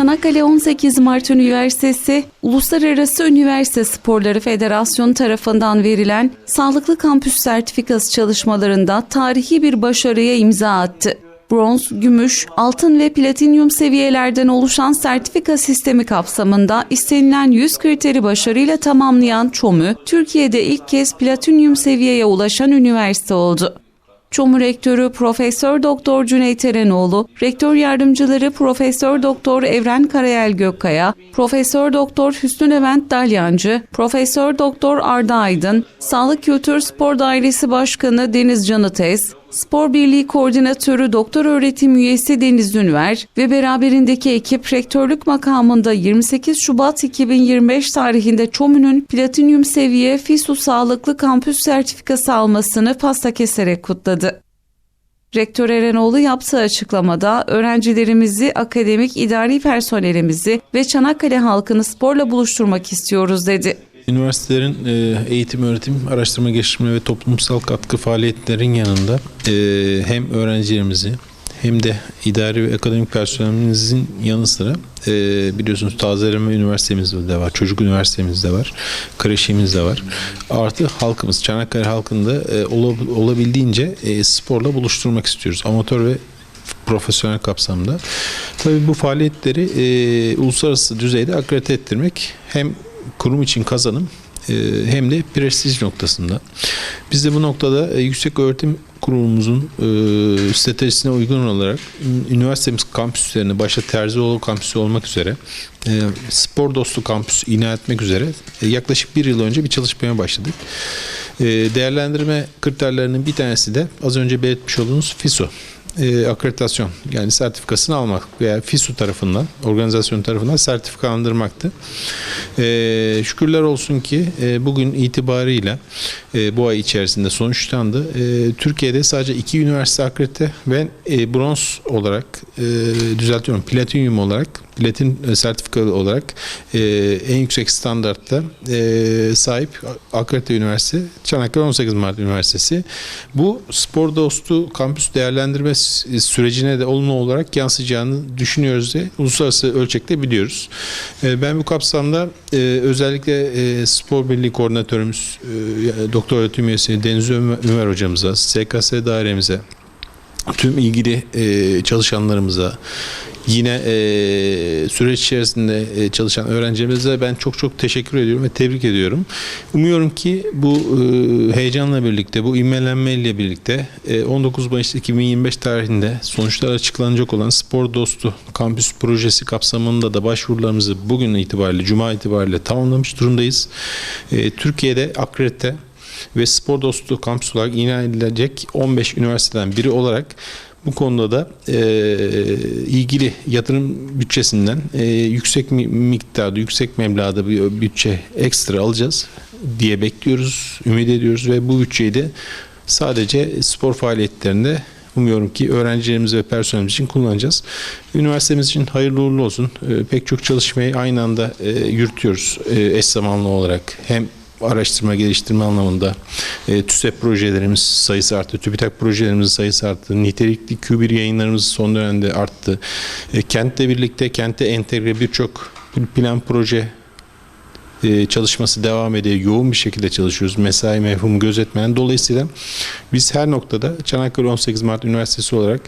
Çanakkale 18 Mart Üniversitesi, Uluslararası Üniversite Sporları Federasyonu tarafından verilen Sağlıklı Kampüs Sertifikası çalışmalarında tarihi bir başarıya imza attı. Bronz, gümüş, altın ve platinyum seviyelerden oluşan sertifika sistemi kapsamında istenilen 100 kriteri başarıyla tamamlayan ÇOMÜ, Türkiye'de ilk kez platinyum seviyeye ulaşan üniversite oldu. ÇOMU Rektörü Profesör Doktor Cüneyt Erenoğlu, Rektör Yardımcıları Profesör Doktor Evren Karayel Gökkaya, Profesör Doktor Hüsnü Levent Dalyancı, Profesör Doktor Arda Aydın, Sağlık Kültür Spor Dairesi Başkanı Deniz Canıtez, Spor Birliği Koordinatörü Doktor Öğretim Üyesi Deniz Ünver ve beraberindeki ekip rektörlük makamında 28 Şubat 2025 tarihinde ÇOMÜ'nün platinyum seviye FİSU Sağlıklı Kampüs sertifikası almasını pasta keserek kutladı. Rektör Erenoğlu yaptığı açıklamada öğrencilerimizi, akademik idari personelimizi ve Çanakkale halkını sporla buluşturmak istiyoruz dedi. Üniversitelerin e, eğitim, öğretim, araştırma, geliştirme ve toplumsal katkı faaliyetlerin yanında e, hem öğrencilerimizi hem de idari ve akademik personelimizin yanı sıra e, biliyorsunuz Tazeleme Üniversitemiz de var, Çocuk Üniversitemiz de var, kreşimiz de var. Artı halkımız, Çanakkale halkını da e, ola- olabildiğince e, sporla buluşturmak istiyoruz. Amatör ve profesyonel kapsamda. Tabii bu faaliyetleri e, uluslararası düzeyde akredite ettirmek hem kurum için kazanım e, hem de prestij noktasında. Biz de bu noktada e, Yüksek Öğretim Kurumumuzun e, stratejisine uygun olarak üniversitemiz kampüslerini başta Terzioğlu kampüsü olmak üzere spor dostu kampüs ina etmek üzere yaklaşık bir yıl önce bir çalışmaya başladık. Değerlendirme kriterlerinin bir tanesi de az önce belirtmiş olduğunuz FISO e, akreditasyon yani sertifikasını almak veya FİSU tarafından organizasyon tarafından sertifikalandırmaktı. E, şükürler olsun ki e, bugün itibarıyla e, bu ay içerisinde sonuçlandı. E, Türkiye'de sadece iki üniversite akredite ve e, bronz olarak e, düzeltiyorum platinyum olarak platin e, sertifikalı olarak e, en yüksek standartta e, sahip akredite üniversite Çanakkale 18 Mart Üniversitesi. Bu spor dostu kampüs değerlendirme sürecine de olumlu olarak yansıyacağını düşünüyoruz ve uluslararası ölçekte biliyoruz. E, ben bu kapsamda e, özellikle e, spor birliği koordinatörümüz e, doktor öğretim üyesi Deniz Ömer, Ömer hocamıza, SKS dairemize, tüm ilgili e, çalışanlarımıza, yine e, süreç içerisinde e, çalışan öğrencilerimize ben çok çok teşekkür ediyorum ve tebrik ediyorum. Umuyorum ki bu e, heyecanla birlikte, bu ivmelenmeyle birlikte e, 19 Mayıs 2025 tarihinde sonuçlar açıklanacak olan Spor Dostu Kampüs Projesi kapsamında da başvurularımızı bugün itibariyle, Cuma itibariyle tamamlamış durumdayız. E, Türkiye'de akredite ve spor dostu kampüs olarak ilan edilecek 15 üniversiteden biri olarak bu konuda da e, ilgili yatırım bütçesinden e, yüksek mi- miktarda, yüksek meblağda bir bütçe ekstra alacağız diye bekliyoruz, ümit ediyoruz ve bu bütçeyi de sadece spor faaliyetlerinde umuyorum ki öğrencilerimiz ve personelimiz için kullanacağız. Üniversitemiz için hayırlı uğurlu olsun. E, pek çok çalışmayı aynı anda e, yürütüyoruz e, eş zamanlı olarak. Hem araştırma geliştirme anlamında e, TÜSEP projelerimiz sayısı arttı. TÜBİTAK projelerimizin sayısı arttı. Nitelikli Q1 yayınlarımız son dönemde arttı. E, kentle birlikte kente entegre birçok plan proje e, çalışması devam ediyor. Yoğun bir şekilde çalışıyoruz. Mesai mefhumu gözetmeyen. Dolayısıyla biz her noktada Çanakkale 18 Mart Üniversitesi olarak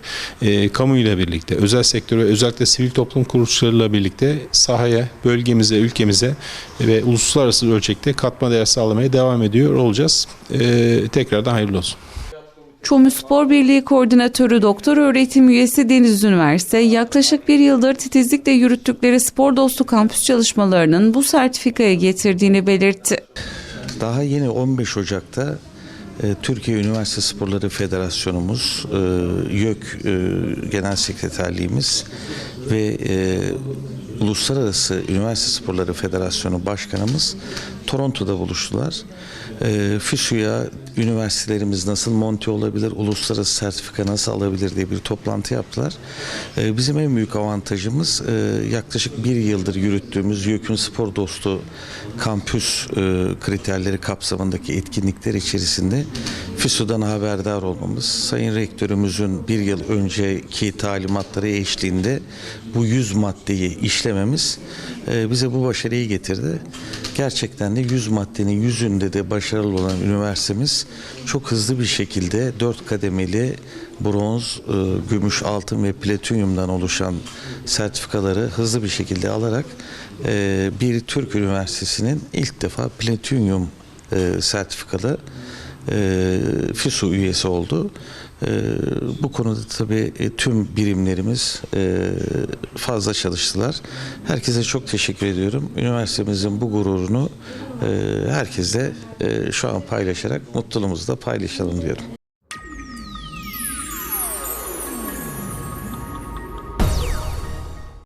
e, kamuyla birlikte, özel sektör özellikle sivil toplum kuruluşlarıyla birlikte sahaya, bölgemize, ülkemize ve uluslararası ölçekte katma değer sağlamaya devam ediyor olacağız. E, tekrardan hayırlı olsun. ÇOMÜ Spor Birliği Koordinatörü Doktor Öğretim Üyesi Deniz Üniversite yaklaşık bir yıldır titizlikle yürüttükleri spor dostu kampüs çalışmalarının bu sertifikaya getirdiğini belirtti. Daha yeni 15 Ocak'ta e, Türkiye Üniversite Sporları Federasyonumuz, e, YÖK e, Genel Sekreterliğimiz ve Uluslararası Üniversite Sporları Federasyonu Başkanımız Toronto'da buluştular. E, FİSU'ya üniversitelerimiz nasıl monte olabilir, uluslararası sertifika nasıl alabilir diye bir toplantı yaptılar. E, bizim en büyük avantajımız e, yaklaşık bir yıldır yürüttüğümüz YÖK'ün spor dostu kampüs e, kriterleri kapsamındaki etkinlikler içerisinde FİSU'dan haberdar olmamız, Sayın Rektörümüzün bir yıl önceki talimatları eşliğinde bu 100 maddeyi işlememiz e, bize bu başarıyı getirdi. Gerçekten de 100 maddenin yüzünde de başarılı olan üniversitemiz çok hızlı bir şekilde 4 kademeli bronz, e, gümüş, altın ve platinyumdan oluşan sertifikaları hızlı bir şekilde alarak e, bir Türk üniversitesinin ilk defa platinyum sertifikalı e, FİSU üyesi oldu. E, bu konuda tabii e, tüm birimlerimiz e, fazla çalıştılar. Herkese çok teşekkür ediyorum. Üniversitemizin bu gururunu e, herkesle e, şu an paylaşarak mutluluğumuzu da paylaşalım diyorum.